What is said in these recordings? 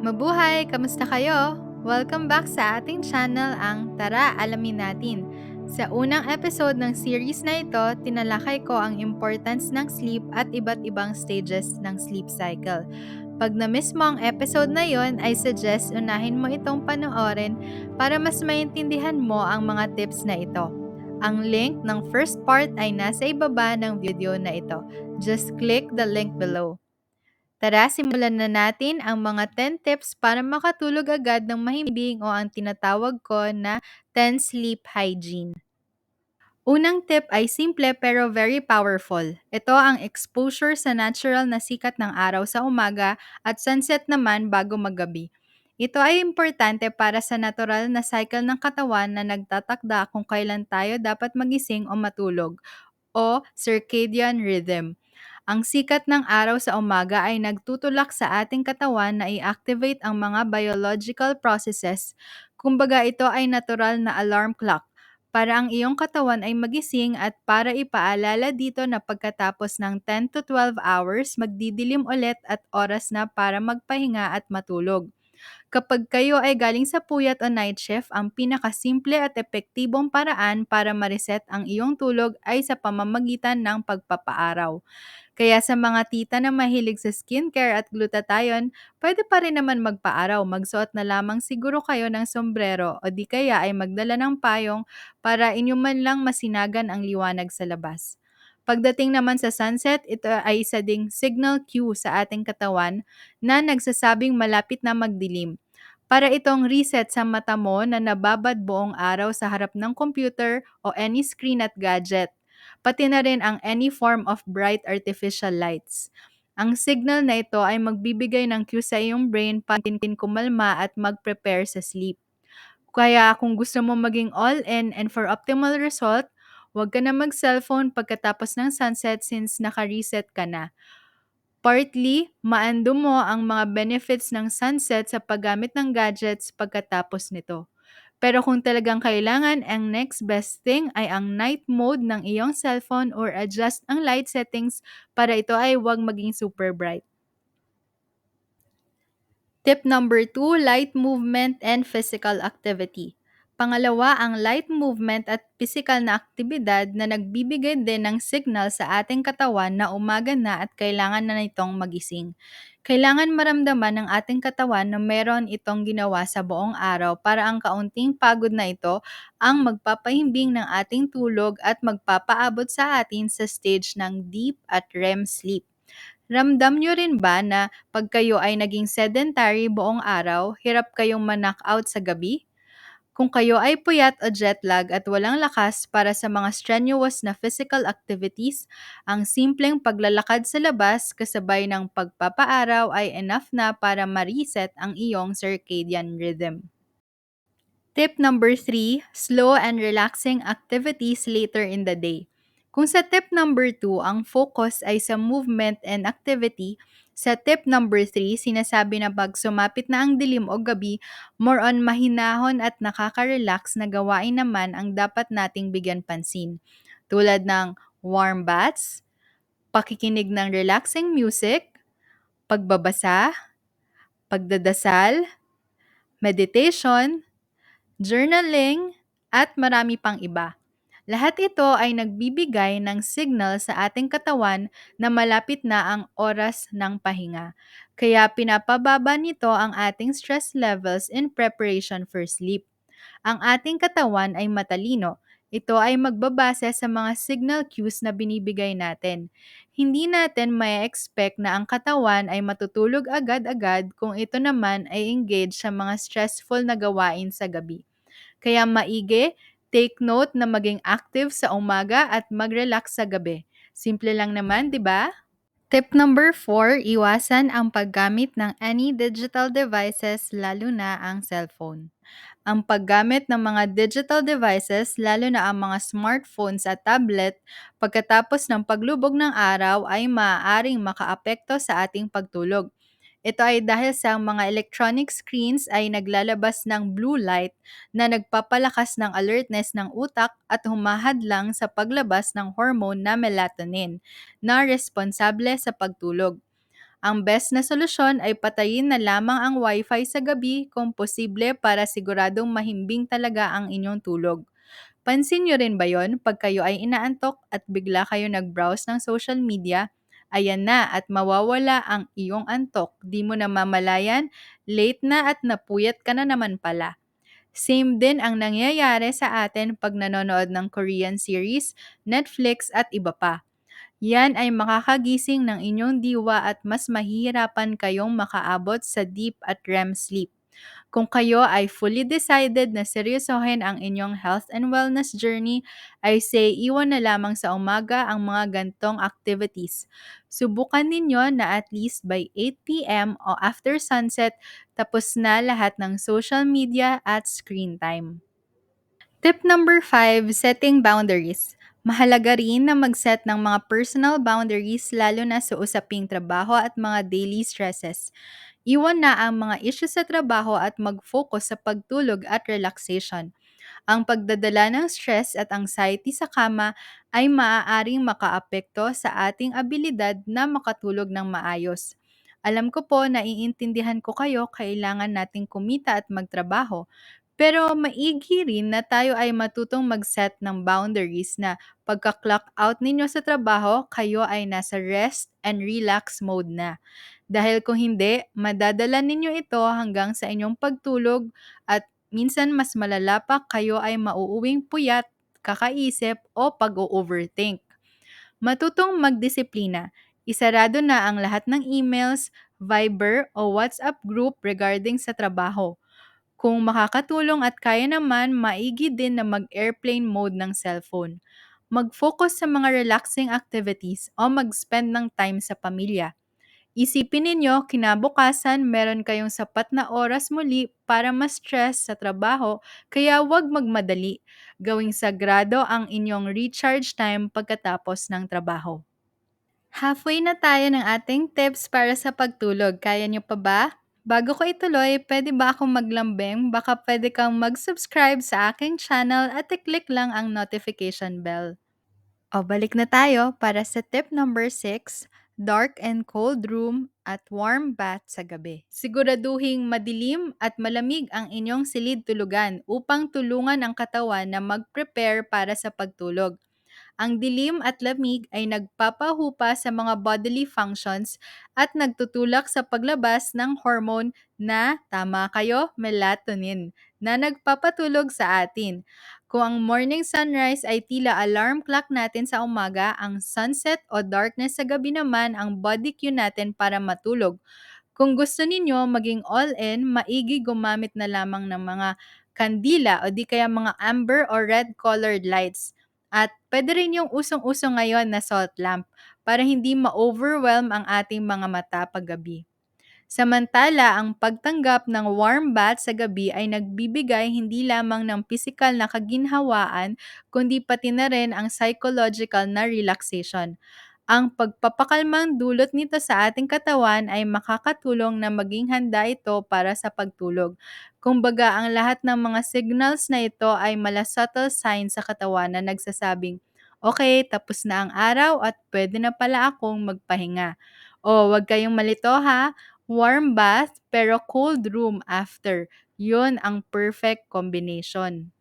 Mabuhay! Kamusta kayo? Welcome back sa ating channel ang Tara Alamin Natin. Sa unang episode ng series na ito, tinalakay ko ang importance ng sleep at iba't ibang stages ng sleep cycle. Pag na-miss mo ang episode na yon, I suggest unahin mo itong panoorin para mas maintindihan mo ang mga tips na ito. Ang link ng first part ay nasa ibaba ng video na ito. Just click the link below. Tara, simulan na natin ang mga 10 tips para makatulog agad ng mahimbing o ang tinatawag ko na 10 sleep hygiene. Unang tip ay simple pero very powerful. Ito ang exposure sa natural na sikat ng araw sa umaga at sunset naman bago maggabi. Ito ay importante para sa natural na cycle ng katawan na nagtatakda kung kailan tayo dapat magising o matulog o circadian rhythm. Ang sikat ng araw sa umaga ay nagtutulak sa ating katawan na i-activate ang mga biological processes. Kumbaga ito ay natural na alarm clock para ang iyong katawan ay magising at para ipaalala dito na pagkatapos ng 10 to 12 hours, magdidilim ulit at oras na para magpahinga at matulog. Kapag kayo ay galing sa puyat o night shift, ang pinakasimple at epektibong paraan para ma-reset ang iyong tulog ay sa pamamagitan ng pagpapaaraw. Kaya sa mga tita na mahilig sa skincare at glutathione, pwede pa rin naman magpaaraw. Magsuot na lamang siguro kayo ng sombrero o di kaya ay magdala ng payong para inyo man lang masinagan ang liwanag sa labas. Pagdating naman sa sunset, ito ay isa ding signal cue sa ating katawan na nagsasabing malapit na magdilim. Para itong reset sa mata mo na nababad buong araw sa harap ng computer o any screen at gadget. Pati na rin ang any form of bright artificial lights. Ang signal na ito ay magbibigay ng cue sa iyong brain para tintin kumalma at mag-prepare sa sleep. Kaya kung gusto mo maging all-in and for optimal result, huwag ka na mag-cellphone pagkatapos ng sunset since naka-reset ka na. Partly, maando mo ang mga benefits ng sunset sa paggamit ng gadgets pagkatapos nito. Pero kung talagang kailangan, ang next best thing ay ang night mode ng iyong cellphone or adjust ang light settings para ito ay huwag maging super bright. Tip number 2, light movement and physical activity. Pangalawa, ang light movement at physical na aktibidad na nagbibigay din ng signal sa ating katawan na umaga na at kailangan na nitong magising. Kailangan maramdaman ng ating katawan na meron itong ginawa sa buong araw para ang kaunting pagod na ito ang magpapahimbing ng ating tulog at magpapaabot sa atin sa stage ng deep at REM sleep. Ramdam nyo rin ba na pag kayo ay naging sedentary buong araw, hirap kayong manak out sa gabi? Kung kayo ay puyat o jet lag at walang lakas para sa mga strenuous na physical activities, ang simpleng paglalakad sa labas kasabay ng pagpapaaraw ay enough na para ma-reset ang iyong circadian rhythm. Tip number 3, slow and relaxing activities later in the day. Kung sa tip number 2, ang focus ay sa movement and activity, sa tip number 3, sinasabi na pag sumapit na ang dilim o gabi, more on mahinahon at nakaka-relax na gawain naman ang dapat nating bigyan pansin. Tulad ng warm baths, pakikinig ng relaxing music, pagbabasa, pagdadasal, meditation, journaling, at marami pang iba. Lahat ito ay nagbibigay ng signal sa ating katawan na malapit na ang oras ng pahinga. Kaya pinapababa nito ang ating stress levels in preparation for sleep. Ang ating katawan ay matalino. Ito ay magbabase sa mga signal cues na binibigay natin. Hindi natin may expect na ang katawan ay matutulog agad-agad kung ito naman ay engaged sa mga stressful na gawain sa gabi. Kaya maigi Take note na maging active sa umaga at mag-relax sa gabi. Simple lang naman, di ba? Tip number 4, iwasan ang paggamit ng any digital devices lalo na ang cellphone. Ang paggamit ng mga digital devices, lalo na ang mga smartphones at tablet, pagkatapos ng paglubog ng araw ay maaaring makaapekto sa ating pagtulog. Ito ay dahil sa mga electronic screens ay naglalabas ng blue light na nagpapalakas ng alertness ng utak at humahadlang sa paglabas ng hormone na melatonin na responsable sa pagtulog. Ang best na solusyon ay patayin na lamang ang wifi sa gabi kung posible para siguradong mahimbing talaga ang inyong tulog. Pansin nyo rin ba yon pag kayo ay inaantok at bigla kayo nag-browse ng social media? Ayan na at mawawala ang iyong antok. Di mo na mamalayan, late na at napuyat ka na naman pala. Same din ang nangyayari sa atin pag nanonood ng Korean series, Netflix at iba pa. Yan ay makakagising ng inyong diwa at mas mahihirapan kayong makaabot sa deep at REM sleep. Kung kayo ay fully decided na seryosohin ang inyong health and wellness journey, ay say iwan na lamang sa umaga ang mga gantong activities. Subukan ninyo na at least by 8pm o after sunset, tapos na lahat ng social media at screen time. Tip number 5, setting boundaries. Mahalaga rin na mag-set ng mga personal boundaries lalo na sa usaping trabaho at mga daily stresses. Iwan na ang mga issues sa trabaho at mag-focus sa pagtulog at relaxation. Ang pagdadala ng stress at anxiety sa kama ay maaaring makaapekto sa ating abilidad na makatulog ng maayos. Alam ko po, naiintindihan ko kayo, kailangan nating kumita at magtrabaho. Pero maigi rin na tayo ay matutong mag-set ng boundaries na pagka-clock out ninyo sa trabaho, kayo ay nasa rest and relax mode na. Dahil kung hindi, madadala ninyo ito hanggang sa inyong pagtulog at minsan mas malala pa kayo ay mauuwing puyat, kakaisip o pag-overthink. Matutong magdisiplina. Isarado na ang lahat ng emails, Viber o WhatsApp group regarding sa trabaho. Kung makakatulong at kaya naman, maigi din na mag-airplane mode ng cellphone. Mag-focus sa mga relaxing activities o mag-spend ng time sa pamilya. Isipin ninyo, kinabukasan meron kayong sapat na oras muli para ma-stress sa trabaho, kaya huwag magmadali. Gawing sagrado ang inyong recharge time pagkatapos ng trabaho. Halfway na tayo ng ating tips para sa pagtulog. Kaya nyo pa ba? Bago ko ituloy, pwede ba akong maglambing? Baka pwede kang mag-subscribe sa aking channel at i-click lang ang notification bell. O, balik na tayo para sa tip number 6, dark and cold room at warm bath sa gabi. Siguraduhing madilim at malamig ang inyong silid tulugan upang tulungan ang katawan na mag-prepare para sa pagtulog. Ang dilim at lamig ay nagpapahupa sa mga bodily functions at nagtutulak sa paglabas ng hormone na, tama kayo, melatonin, na nagpapatulog sa atin. Kung ang morning sunrise ay tila alarm clock natin sa umaga, ang sunset o darkness sa gabi naman ang body cue natin para matulog. Kung gusto ninyo maging all-in, maigi gumamit na lamang ng mga kandila o di kaya mga amber or red colored lights. At pwede rin yung usong-uso ngayon na salt lamp para hindi ma-overwhelm ang ating mga mata paggabi. Samantala, ang pagtanggap ng warm bath sa gabi ay nagbibigay hindi lamang ng physical na kaginhawaan, kundi pati na rin ang psychological na relaxation. Ang pagpapakalmang dulot nito sa ating katawan ay makakatulong na maging handa ito para sa pagtulog. Kumbaga, ang lahat ng mga signals na ito ay mala subtle signs sa katawan na nagsasabing, okay, tapos na ang araw at pwede na pala akong magpahinga. O, wag kayong malito ha, warm bath pero cold room after. Yun ang perfect combination.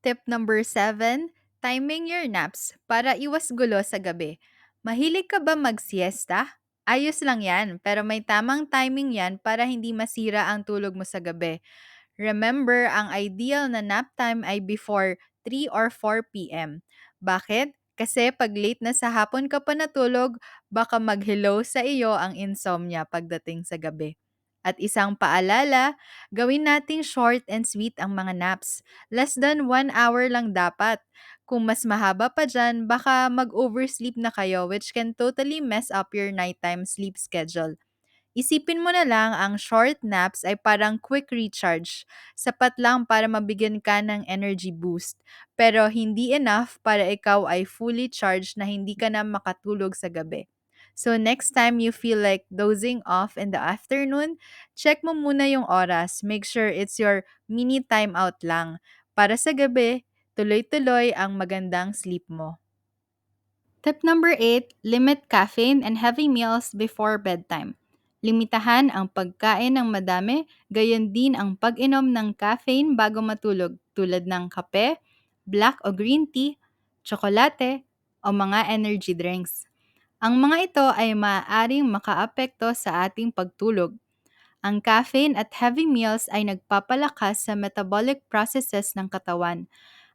Tip number 7, timing your naps para iwas gulo sa gabi. Mahilig ka ba mag-siesta? Ayos lang yan, pero may tamang timing yan para hindi masira ang tulog mo sa gabi. Remember, ang ideal na nap time ay before 3 or 4 p.m. Bakit? Kasi pag late na sa hapon ka pa natulog, baka mag-hello sa iyo ang insomnia pagdating sa gabi. At isang paalala, gawin nating short and sweet ang mga naps. Less than 1 hour lang dapat. Kung mas mahaba pa dyan, baka mag-oversleep na kayo which can totally mess up your nighttime sleep schedule. Isipin mo na lang ang short naps ay parang quick recharge. Sapat lang para mabigyan ka ng energy boost. Pero hindi enough para ikaw ay fully charged na hindi ka na makatulog sa gabi. So next time you feel like dozing off in the afternoon, check mo muna yung oras. Make sure it's your mini timeout lang. Para sa gabi, tuloy-tuloy ang magandang sleep mo. Tip number 8, limit caffeine and heavy meals before bedtime. Limitahan ang pagkain ng madami, gayon din ang pag-inom ng caffeine bago matulog tulad ng kape, black o green tea, tsokolate, o mga energy drinks. Ang mga ito ay maaaring makaapekto sa ating pagtulog. Ang caffeine at heavy meals ay nagpapalakas sa metabolic processes ng katawan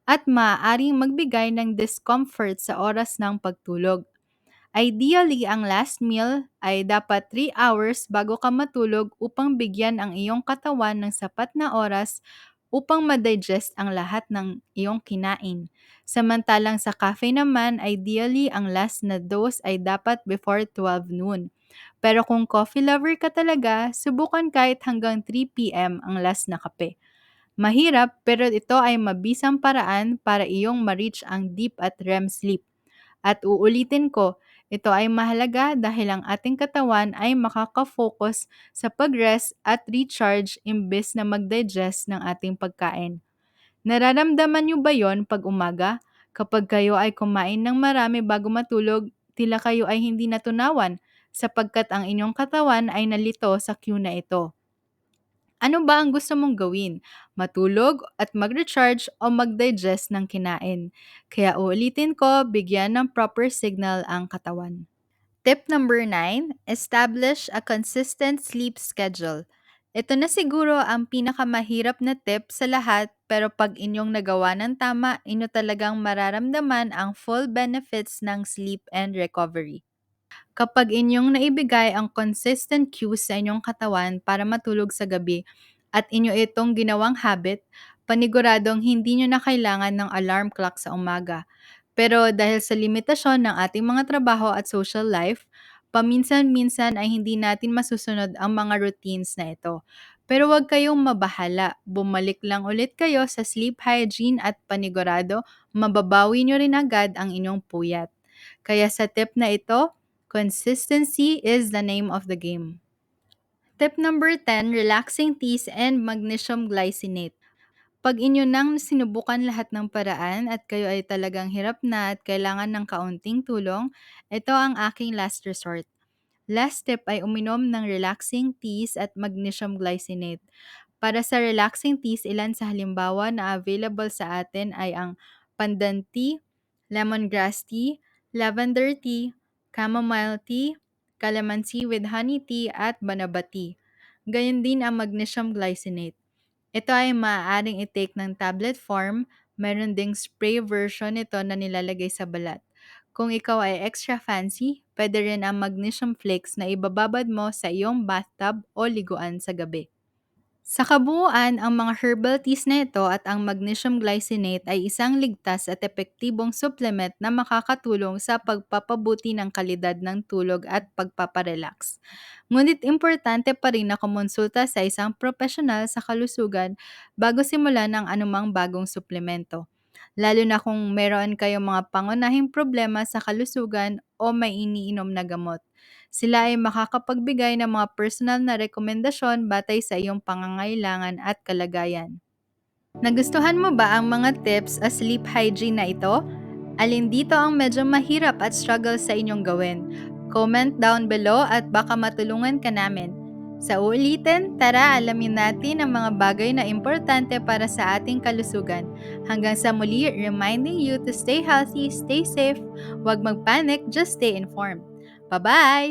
at maaaring magbigay ng discomfort sa oras ng pagtulog. Ideally, ang last meal ay dapat 3 hours bago ka matulog upang bigyan ang iyong katawan ng sapat na oras upang ma-digest ang lahat ng iyong kinain. Samantalang sa caffeine naman, ideally ang last na dose ay dapat before 12 noon. Pero kung coffee lover ka talaga, subukan kahit hanggang 3 p.m. ang last na kape. Mahirap pero ito ay mabisang paraan para iyong ma-reach ang deep at REM sleep. At uulitin ko, ito ay mahalaga dahil ang ating katawan ay makaka-focus sa pag-rest at recharge imbes na mag-digest ng ating pagkain. Nararamdaman niyo ba yon pag umaga? Kapag kayo ay kumain ng marami bago matulog, tila kayo ay hindi natunawan sapagkat ang inyong katawan ay nalito sa cue na ito. Ano ba ang gusto mong gawin? Matulog at mag-recharge o mag-digest ng kinain? Kaya uulitin ko, bigyan ng proper signal ang katawan. Tip number 9, establish a consistent sleep schedule. Ito na siguro ang pinakamahirap na tip sa lahat pero pag inyong nagawa ng tama, inyo talagang mararamdaman ang full benefits ng sleep and recovery. Kapag inyong naibigay ang consistent cues sa inyong katawan para matulog sa gabi at inyo itong ginawang habit, paniguradong hindi nyo na kailangan ng alarm clock sa umaga. Pero dahil sa limitasyon ng ating mga trabaho at social life, paminsan-minsan ay hindi natin masusunod ang mga routines na ito. Pero huwag kayong mabahala. Bumalik lang ulit kayo sa sleep hygiene at panigurado, mababawi nyo rin agad ang inyong puyat. Kaya sa tip na ito, Consistency is the name of the game. Tip number 10, relaxing teas and magnesium glycinate. Pag inyo nang sinubukan lahat ng paraan at kayo ay talagang hirap na at kailangan ng kaunting tulong, ito ang aking last resort. Last tip ay uminom ng relaxing teas at magnesium glycinate. Para sa relaxing teas, ilan sa halimbawa na available sa atin ay ang pandan tea, lemongrass tea, lavender tea, chamomile tea, calamansi with honey tea at banaba tea. Gayon din ang magnesium glycinate. Ito ay maaaring i-take ng tablet form, meron ding spray version nito na nilalagay sa balat. Kung ikaw ay extra fancy, pwede rin ang magnesium flakes na ibababad mo sa iyong bathtub o liguan sa gabi. Sa kabuuan, ang mga herbal teas na ito at ang magnesium glycinate ay isang ligtas at epektibong supplement na makakatulong sa pagpapabuti ng kalidad ng tulog at pagpaparelax. Ngunit importante pa rin na kumonsulta sa isang profesional sa kalusugan bago simulan ng anumang bagong suplemento. Lalo na kung meron kayong mga pangunahing problema sa kalusugan o may iniinom na gamot sila ay makakapagbigay ng mga personal na rekomendasyon batay sa iyong pangangailangan at kalagayan. Nagustuhan mo ba ang mga tips o sleep hygiene na ito? Alin dito ang medyo mahirap at struggle sa inyong gawin? Comment down below at baka matulungan ka namin. Sa ulitin, tara alamin natin ang mga bagay na importante para sa ating kalusugan. Hanggang sa muli, reminding you to stay healthy, stay safe, huwag magpanic, just stay informed. Bye-bye!